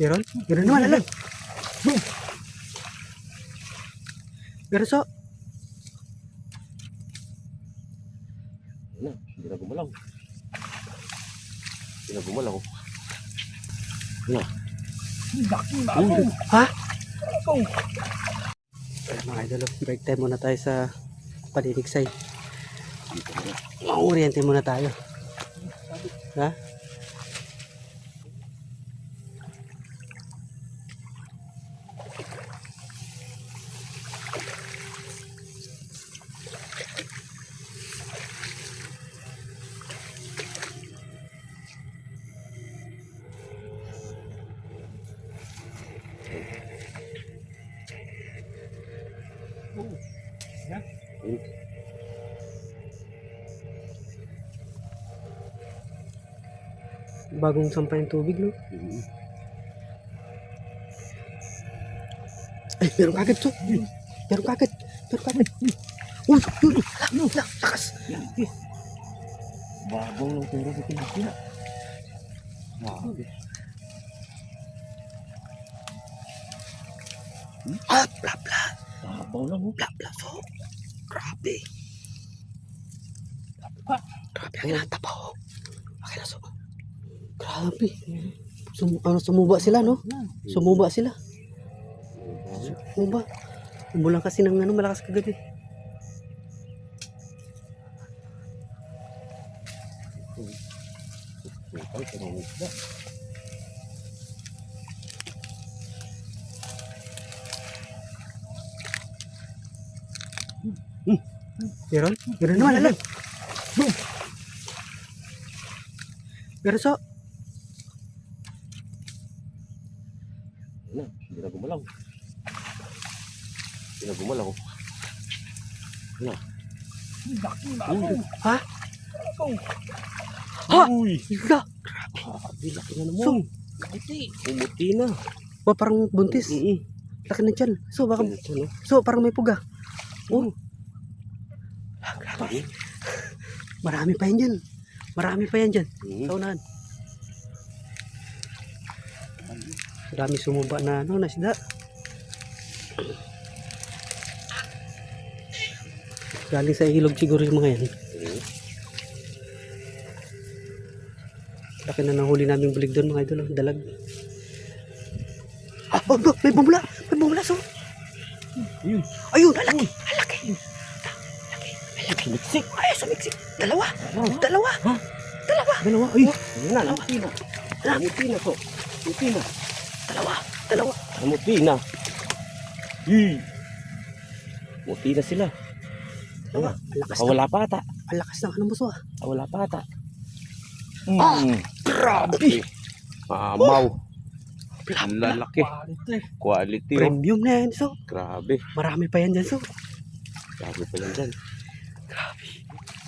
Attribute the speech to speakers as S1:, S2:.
S1: Meron? Meron naman, alam. Meron so.
S2: Ano, hindi na gumalaw. Hindi na gumalaw. Ano?
S1: Ha? Ay, mga idol, oh, break time muna tayo sa paninigsay. Mauriente muna tayo. Ha? Bagong sampay ng tubig, no?
S2: Mm.
S1: Ay, meron kagad to. Meron kagad. Meron kagad. Uy, yun. Lang, lang, takas.
S2: Babaw ng pera sa Pilipinas. Grabe.
S1: Ah, bla, bla.
S2: Babaw lang oh.
S1: Bla, bla, so. Grabe. Grabe ang inatapaw. Okay na, so. Grabe. Sum ano, sumuba sila, no? Sumuba sila. Sumuba. Umulan kasi ng ano, malakas kagabi.
S2: Ay, tumawid na.
S1: Meron? Meron naman, alam. Meron so.
S2: Ano, hindi na gumalaw. Hindi na gumalaw. Ano?
S1: Ha? Ha?
S2: Uy!
S1: Hila.
S2: Grabe, laki na naman.
S1: So,
S2: Umuti na.
S1: ba, parang buntis.
S2: Mm-mm.
S1: Laki na dyan. So, baka,
S2: ano?
S1: so, parang may puga. Oh. Ah, grabe. Marami pa yan dyan. Marami pa yan dyan.
S2: Mm.
S1: Sa unahan. Marami sumuba na ano, na isda. Galing sa ilog siguro yung mga yan.
S2: Mm.
S1: Laki na nahuli namin bulig doon mga idol. oh, Dalag. Ah, oh, oh, may bumula. May bumula so.
S2: Ayun.
S1: Ayun, alaki. Sumiksik. Ay, sumiksik. Dalawa. Dalawa.
S2: Ha?
S1: Dalawa.
S2: Dalawa. Ay! Ayun na, namuti na. Namuti na to. Namuti na.
S1: Dalawa. Dalawa.
S2: Namuti na. Yee! Muti na sila.
S1: Dalawa. Lakas,
S2: wala pa ata.
S1: ang lakas ng ano mo so ah.
S2: Wala pa ata.
S1: Ah!
S2: Mm.
S1: Grabe.
S2: Mamaw.
S1: Bla,
S2: Ang lalaki. Quality. oh.
S1: Premium na yan so.
S2: Grabe.
S1: Marami pa yan dyan so.
S2: Grabe pa lang dyan.
S1: Grabe.